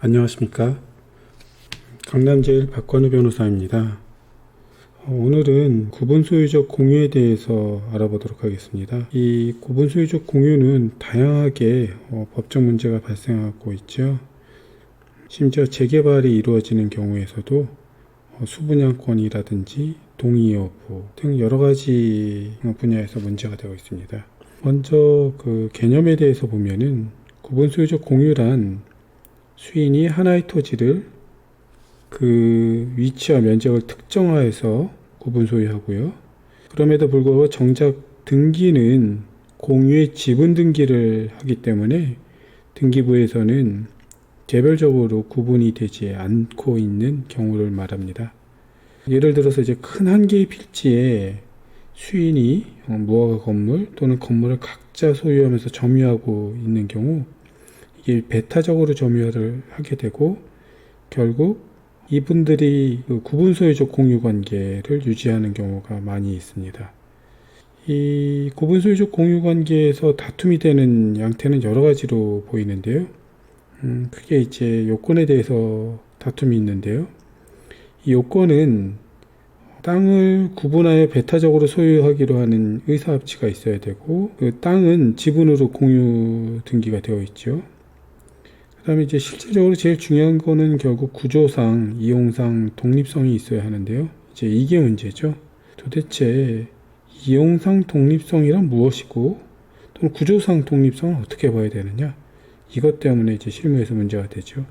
안녕하십니까. 강남제일 박관우 변호사입니다. 어, 오늘은 구분 소유적 공유에 대해서 알아보도록 하겠습니다. 이 구분 소유적 공유는 다양하게 어, 법적 문제가 발생하고 있죠. 심지어 재개발이 이루어지는 경우에서도 어, 수분양권이라든지 동의 여부 등 여러 가지 분야에서 문제가 되고 있습니다. 먼저 그 개념에 대해서 보면은 구분 소유적 공유란 수인이 하나의 토지를 그 위치와 면적을 특정화해서 구분 소유하고요. 그럼에도 불구하고 정작 등기는 공유의 지분 등기를 하기 때문에 등기부에서는 개별적으로 구분이 되지 않고 있는 경우를 말합니다. 예를 들어서 이제 큰 한 개의 필지에 수인이 어, 무허가 건물 또는 건물을 각자 소유하면서 점유하고 있는 경우 이게 배타적으로 점유를 하게 되고 결국 이분들이 그 구분 소유적 공유 관계를 유지하는 경우가 많이 있습니다. 이 구분 소유적 공유 관계에서 다툼이 되는 양태는 여러 가지로 보이는데요. 음, 크게 이제 요건에 대해서 다툼이 있는데요. 이 요건은 땅을 구분하여 배타적으로 소유하기로 하는 의사합치가 있어야 되고 그 땅은 지분으로 공유 등기가 되어 있죠. 그다음에 이제 실질적으로 제일 중요한 거는 결국 구조상, 이용상 독립성이 있어야 하는데요. 이제 이게 문제죠. 도대체 이용상 독립성이란 무엇이고 또는 구조상 독립성은 어떻게 봐야 되느냐? 이것 때문에 이제 실무에서 문제가 되죠.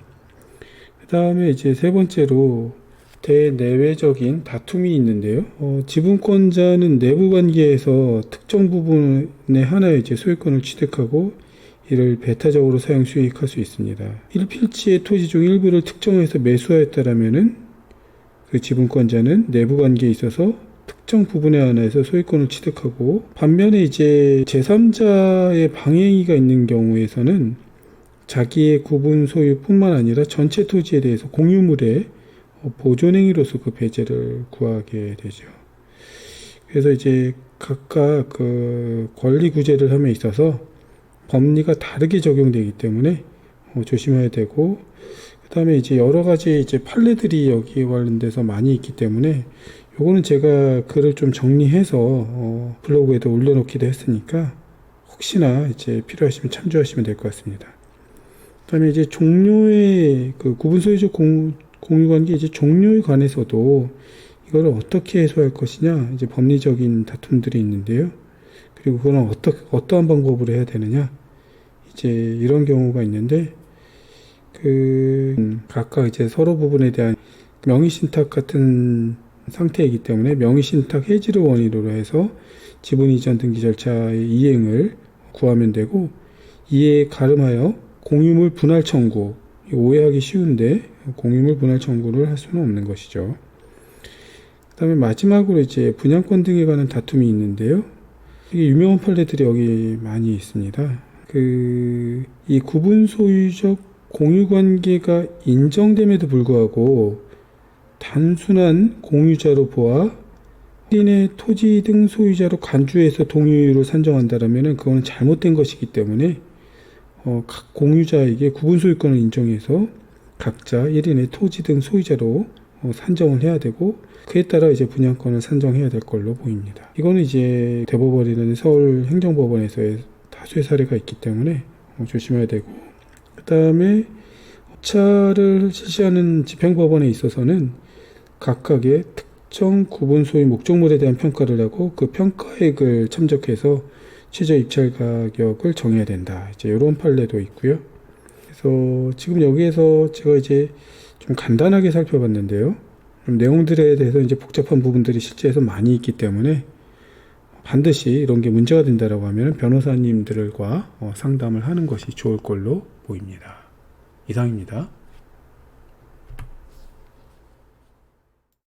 그 다음에 이제 세 번째로 대내외적인 다툼이 있는데요. 어, 지분권자는 내부 관계에서 특정 부분의 하나의 이제 소유권을 취득하고 이를 배타적으로 사용 수익할 수 있습니다. 1필지의 토지 중 일부를 특정해서 매수하였다라면은 그 지분권자는 내부 관계에 있어서 특정 부분에 한해서 소유권을 취득하고 반면에 이제 제3자의 방해행위가 있는 경우에서는 자기의 구분 소유뿐만 아니라 전체 토지에 대해서 공유물의 보존행위로서 그 배제를 구하게 되죠. 그래서 이제 각각 그 권리 구제를 함에 있어서 법리가 다르게 적용되기 때문에 어, 조심해야 되고 그 다음에 이제 여러 가지 이제 판례들이 여기에 관련돼서 많이 있기 때문에 요거는 제가 글을 좀 정리해서 어, 블로그에도 올려놓기도 했으니까 혹시나 이제 필요하시면 참조하시면 될 것 같습니다. 그 다음에 이제 종료의 그 구분 소유적 공, 공유 관계 이제 종료에 관해서도 이거를 어떻게 해소할 것이냐 이제 법리적인 다툼들이 있는데요. 그리고 그건 어떠, 어떠한 방법으로 해야 되느냐 이제 이런 경우가 있는데 그 각각 이제 서로 부분에 대한 명의신탁 같은 상태이기 때문에 명의신탁 해지를 원인으로 해서 지분 이전 등기 절차의 이행을 구하면 되고 이에 가름하여 공유물 분할 청구 오해하기 쉬운데 공유물 분할 청구를 할 수는 없는 것이죠. 그 다음에 마지막으로 이제 분양권 등에 관한 다툼이 있는데요. 유명한 판례들이 여기 많이 있습니다. 그, 이 구분 소유적 공유 관계가 인정됨에도 불구하고 단순한 공유자로 보아 인의 토지 등 소유자로 간주해서 동의로 산정한다라면 그거는 잘못된 것이기 때문에 어, 각 공유자에게 구분 소유권을 인정해서 각자 1인의 토지 등 소유자로 어, 산정을 해야 되고 그에 따라 이제 분양권을 산정해야 될 걸로 보입니다. 이거는 이제 대법원이나 서울 행정법원에서의 다수의 사례가 있기 때문에 어, 조심해야 되고 그 다음에 차를 실시하는 집행법원에 있어서는 각각의 특정 구분 소유 목적물에 대한 평가를 하고 그 평가액을 참작해서 최저 입찰 가격을 정해야 된다. 이제 이런 판례도 있고요. 그래서 지금 여기에서 제가 이제 좀 간단하게 살펴봤는데요. 내용들에 대해서 이제 복잡한 부분들이 실제에서 많이 있기 때문에 반드시 이런 게 문제가 된다라고 하면 변호사님들과 어, 상담을 하는 것이 좋을 걸로 보입니다. 이상입니다.